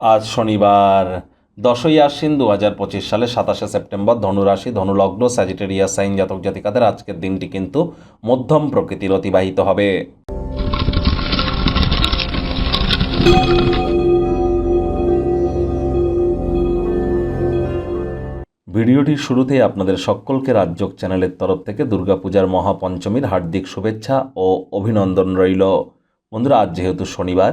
আজ শনিবার, দশই আশ্বিন দু হাজার পঁচিশ সালে সাতাশে সেপ্টেম্বর ধনুরাশি, ধনুলগ্ন স্যাজিটেরিয়া সাইন জাতক জাতিকাদের আজকের দিনটি কিন্তু মধ্যম প্রকৃতির অতিবাহিত হবে। ভিডিওটির শুরুতেই আপনাদের সকলকে রাজ্যক চ্যানেলের তরফ থেকে দুর্গাপূজার মহাপঞ্চমীর হার্দিক শুভেচ্ছা ও অভিনন্দন রইল। বন্ধুরা, আজ যেহেতু শনিবার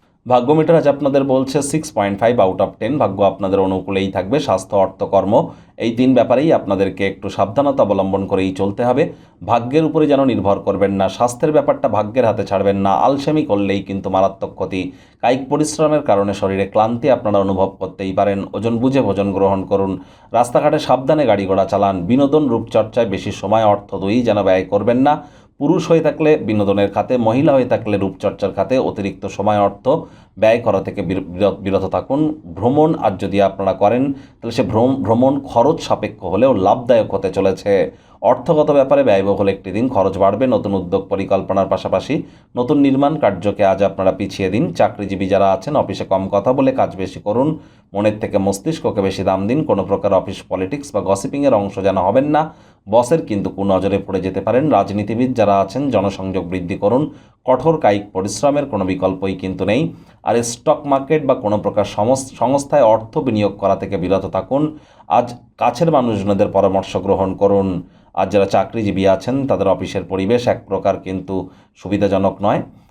ভাগ্যমিটার আজ আপনাদের বলছে six point five out of ten ভাগ্য আপনাদের অনুকূলেই থাকবে, স্বাস্থ্য, অর্থকর্ম, এই তিন ব্যাপারেই আপনাদেরকে একটু সাবধানতা অবলম্বন করেই চলতে হবে। ভাগ্যের উপরে যেন নির্ভর করবেন না, স্বাস্থ্যের ব্যাপারটা ভাগ্যের হাতে ছাড়বেন না, আলসেমি করলেই কিন্তু মারাত্মক ক্ষতি। কায়িক পরিশ্রমের কারণে শরীরে ক্লান্তি আপনারা অনুভব করতেই পারেন। ওজন বুঝে ভোজন গ্রহণ করুন। রাস্তাঘাটে সাবধানে গাড়ি ঘোড়া চালান। বিনোদন রূপচর্চায় বেশি সময়, অর্থ দুই যেন ব্যয় করবেন না। পুরুষ হয়ে থাকলে বিনোদনের খাতে, মহিলা হয়ে থাকলে রূপচর্চার খাতে অতিরিক্ত সময়, অর্থ ব্যয় করা থেকে বির- বিরত থাকুন। ভ্রমণ, আর যদি আপনারা করেন, তাহলে সে ভ্রম- ভ্রমণ খরচ সাপেক্ষ হলেও লাভদায়ক হতে চলেছে। অর্থগত ব্যাপারে ব্যয়বহুল একটি দিন, খরচ বাড়বে, নতুন উদ্যোগ পরিকল্পনার পাশাপাশি নতুন নির্মাণ কার্যকে আজ আপনারা পিছিয়ে দিন। চাকরিজীবী যারা আছেন, অফিসে কম কথা বলে কাজ বেশি করুন। মনের থেকে মস্তিষ্ককে বেশি দাম দিন। কোনো প্রকার অফিস পলিটিক্স বা গসিপিংয়ের অংশ যেন হবেন না। বসের কিন্তু কুনজরে পড়ে যেতে পারেন। রাজনীতিবিদ যারা আছেন, জনসংযোগ বৃদ্ধি করুন। কঠোর কায়িক পরিশ্রমের কোনো বিকল্পই কিন্তু নেই। আর স্টক মার্কেট বা কোনো প্রকার সংস্থায় অর্থ বিনিয়োগ করা থেকে বিরত থাকুন। আজ কাছের মানুষজনদের পরামর্শ গ্রহণ করুন। আর যারা চাকরিজীবী আছেন, তাদের অফিসের পরিবেশ এক প্রকার কিন্তু সুবিধাজনক নয়।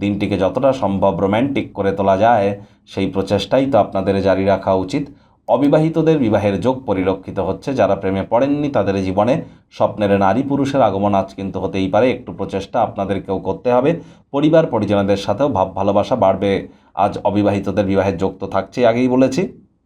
দিনটিকে যতটা সম্ভব রোম্যান্টিক করে তোলা যায়, সেই প্রচেষ্টাই তো আপনাদের জারি রাখা উচিত। অবিবাহিতদের বিবাহের যোগ পরিলক্ষিত হচ্ছে, যারা প্রেমে পড়েননি তাদের জীবনে স্বপ্নের নারী পুরুষের আগমন আজ কিন্তু হতেই পারে। একটু প্রচেষ্টা আপনাদেরকেও করতে হবে। পরিবার পরিজনদের সাথেও ভাব ভালোবাসা বাড়বে। আজ অবিবাহিতদের বিবাহের যোগ তো থাকছেই আগেই বলেছি।